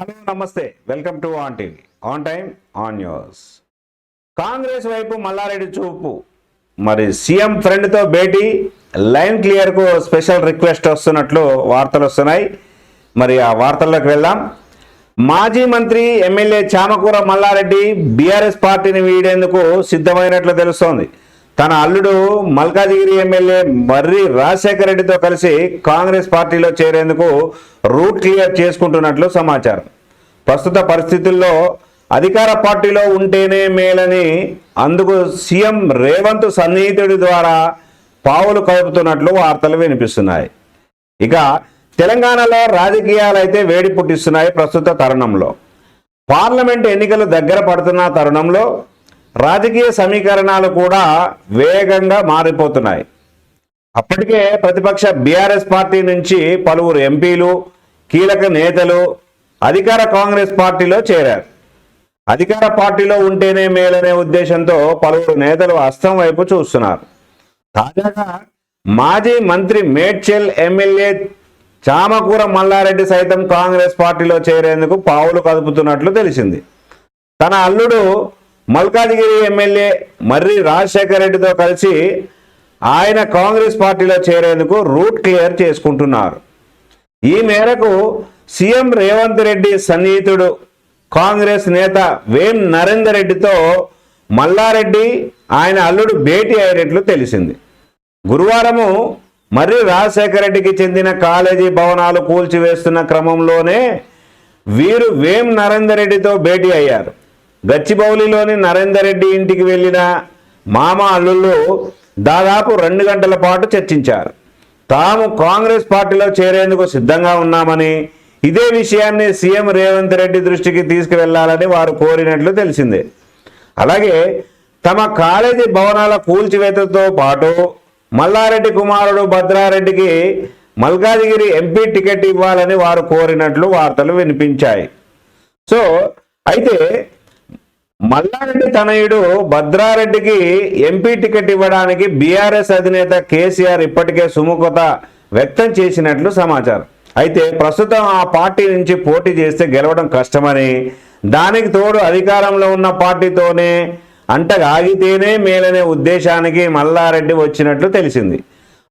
Hello నమస్తే. Welcome to on TV. On time on news. Congress వైపు మల్లారెడ్డి చూపు. మరి సీఎం ఫ్రెండ్తో భేటీ లైన్ క్లియర్కు స్పెషల్ రిక్వెస్ట్ వస్తున్నట్లు వార్తలు వస్తున్నాయి. మరి ఆ వార్తల్లోకి వెళ్దాం. మాజీ మంత్రి ఎమ్మెల్యే చామకూర మల్లారెడ్డి బీఆర్ఎస్ పార్టీని వీడేందుకు సిద్ధమైనట్లు తెలుస్తోంది. తన అల్లుడు మల్కాజిగిరి ఎమ్మెల్యే మర్రి రాజశేఖర రెడ్డితో కలిసి కాంగ్రెస్ పార్టీలో చేరేందుకు రూట్ క్లియర్ చేసుకుంటున్నట్లు సమాచారం. ప్రస్తుత పరిస్థితుల్లో అధికార పార్టీలో ఉంటేనే మేలని అందుకు సీఎం రేవంత్ సన్నిహితుడి ద్వారా పావులు కలుపుతున్నట్లు వార్తలు వినిపిస్తున్నాయి. ఇక తెలంగాణలో రాజకీయాలైతే వేడి పుట్టిస్తున్నాయి ప్రస్తుత తరుణంలో. పార్లమెంట్ ఎన్నికలు దగ్గర పడుతున్న తరుణంలో రాజకీయ సమీకరణాలు కూడా వేగంగా మారిపోతున్నాయి. అప్పటికే ప్రతిపక్ష బీఆర్ఎస్ పార్టీ నుంచి పలువురు ఎంపీలు కీలక నేతలు అధికార కాంగ్రెస్ పార్టీలో చేరారు. అధికార పార్టీలో ఉంటేనే మేలనే ఉద్దేశంతో పలువురు నేతలు అస్తం వైపు చూస్తున్నారు. తాజాగా మాజీ మంత్రి మేడ్చెల్ ఎమ్మెల్యే చామకూర మల్లారెడ్డి సైతం కాంగ్రెస్ పార్టీలో చేరేందుకు పావులు కదుపుతున్నట్లు తెలిసింది. తన అల్లుడు మల్కాజిగిరి ఎమ్మెల్యే మర్రి రాజశేఖర రెడ్డితో కలిసి ఆయన కాంగ్రెస్ పార్టీలో చేరేందుకు రూట్ క్లియర్ చేసుకుంటున్నారు. ఈ మేరకు సీఎం రేవంత్ రెడ్డి సన్నిహితుడు కాంగ్రెస్ నేత వేం నరేందర్ రెడ్డితో మల్లారెడ్డి ఆయన అల్లుడు భేటీ అయినట్లు తెలిసింది. గురువారము మర్రి రాజశేఖర రెడ్డికి చెందిన కాలేజీ భవనాలు కూల్చివేస్తున్న క్రమంలోనే వీరు వేం నరేందర్ రెడ్డితో భేటీ అయ్యారు. గచ్చిబౌలిలోని నరేందర్ రెడ్డి ఇంటికి వెళ్ళిన మామ అల్లుళ్ళు దాదాపు రెండు గంటల పాటు చర్చించారు. తాము కాంగ్రెస్ పార్టీలో చేరేందుకు సిద్ధంగా ఉన్నామని ఇదే విషయాన్ని సీఎం రేవంత్ రెడ్డి దృష్టికి తీసుకువెళ్ళాలని వారు కోరినట్లు తెలిసింది. అలాగే తమ కాలేజీ భవనాల కూల్చివేతతో పాటు మల్లారెడ్డి కుమారుడు భద్రారెడ్డికి మల్కాజిగిరి ఎంపీ టికెట్ ఇవ్వాలని వారు కోరినట్లు వార్తలు వినిపించాయి. సో అయితే మల్లారెడ్డి తనయుడు భద్రారెడ్డికి ఎంపీ టికెట్ ఇవ్వడానికి బీఆర్ఎస్ అధినేత కేసీఆర్ ఇప్పటికే సుముఖత వ్యక్తం చేసినట్లు సమాచారం. అయితే ప్రస్తుతం ఆ పార్టీ నుంచి పోటీ చేస్తే గెలవడం కష్టమని దానికి తోడు అధికారంలో ఉన్న పార్టీతోనే అంటగాగితేనే మేలనే ఉద్దేశానికి మల్లారెడ్డి వచ్చినట్లు తెలిసింది.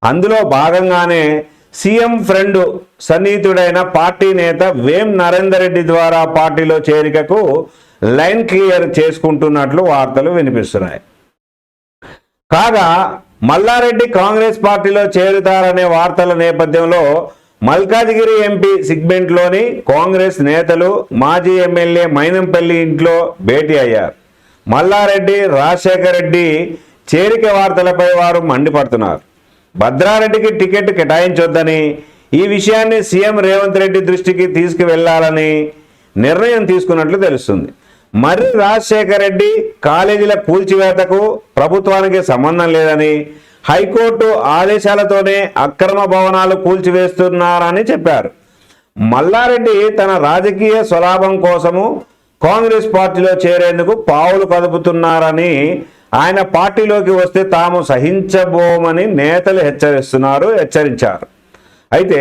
అందులో భాగంగానే సీఎం ఫ్రెండ్ సన్నిహితుడైన పార్టీ నేత వేం నరేందర్ రెడ్డి ద్వారా పార్టీలో చేరికకు లైన్ క్లియర్ చేసుకుంటున్నట్లు వార్తలు వినిపిస్తున్నాయి. కాగా మల్లారెడ్డి కాంగ్రెస్ పార్టీలో చేరుతారనే వార్తల నేపథ్యంలో మల్కాజిగిరి ఎంపీ సిగ్మెంట్లోని కాంగ్రెస్ నేతలు మాజీ ఎమ్మెల్యే మైనంపల్లి ఇంట్లో భేటీ అయ్యారు. మల్లారెడ్డి రాజశేఖర రెడ్డి చేరిక వార్తలపై వారు మండిపడుతున్నారు. భద్రారెడ్డికి టికెట్ కేటాయించొద్దని ఈ విషయాన్ని సీఎం రేవంత్ రెడ్డి దృష్టికి తీసుకువెళ్ళాలని నిర్ణయం తీసుకున్నట్లు తెలుస్తుంది. మర్రి రాజశేఖర రెడ్డి కాలేజీల కూల్చివేతకు ప్రభుత్వానికి సంబంధం లేదని హైకోర్టు ఆదేశాలతోనే అక్రమ భవనాలు కూల్చివేస్తున్నారని చెప్పారు. మల్లారెడ్డి తన రాజకీయ స్వలాభం కోసము కాంగ్రెస్ పార్టీలో చేరేందుకు పావులు కదుపుతున్నారని ఆయన పార్టీలోకి వస్తే తాము సహించబోమని నేతలు హెచ్చరిస్తున్నారు హెచ్చరించారు. అయితే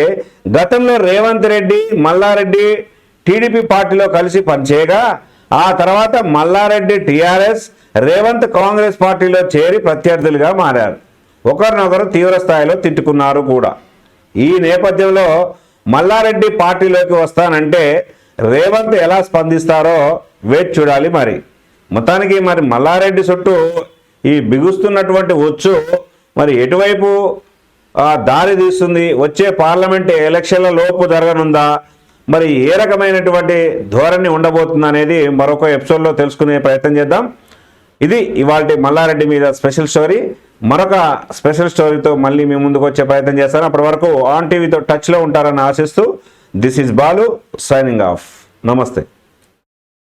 గతంలో రేవంత్ రెడ్డి మల్లారెడ్డి టీడీపీ పార్టీలో కలిసి పనిచేయగా ఆ తర్వాత మల్లారెడ్డి టీఆర్ఎస్ రేవంత్ కాంగ్రెస్ పార్టీలో చేరి ప్రత్యర్థులుగా మారారు. ఒకరినొకరు తీవ్ర స్థాయిలో తిట్టుకున్నారు కూడా. ఈ నేపథ్యంలో మల్లారెడ్డి పార్టీలోకి వస్తానంటే రేవంత్ ఎలా స్పందిస్తారో వేచి చూడాలి మరి. మొత్తానికి మరి మల్లారెడ్డి చుట్టూ ఈ బిగుస్తున్నటువంటి వచ్చు మరి ఎటువైపు దారి తీస్తుంది? వచ్చే పార్లమెంట్ ఎలక్షన్ల లోపు జరగనుందా? మరి ఏ రకమైనటువంటి ధోరణి ఉండబోతుంది అనేది మరొక ఎపిసోడ్లో తెలుసుకునే ప్రయత్నం చేద్దాం. ఇది ఇవాళ మల్లారెడ్డి మీద స్పెషల్ స్టోరీ. మరొక స్పెషల్ స్టోరీతో మళ్ళీ మీ ముందుకు వచ్చే ప్రయత్నం చేస్తాను. అప్పటి వరకు ఆన్ టీవీతో టచ్లో ఉంటారని ఆశిస్తూ this is Balu signing off. నమస్తే.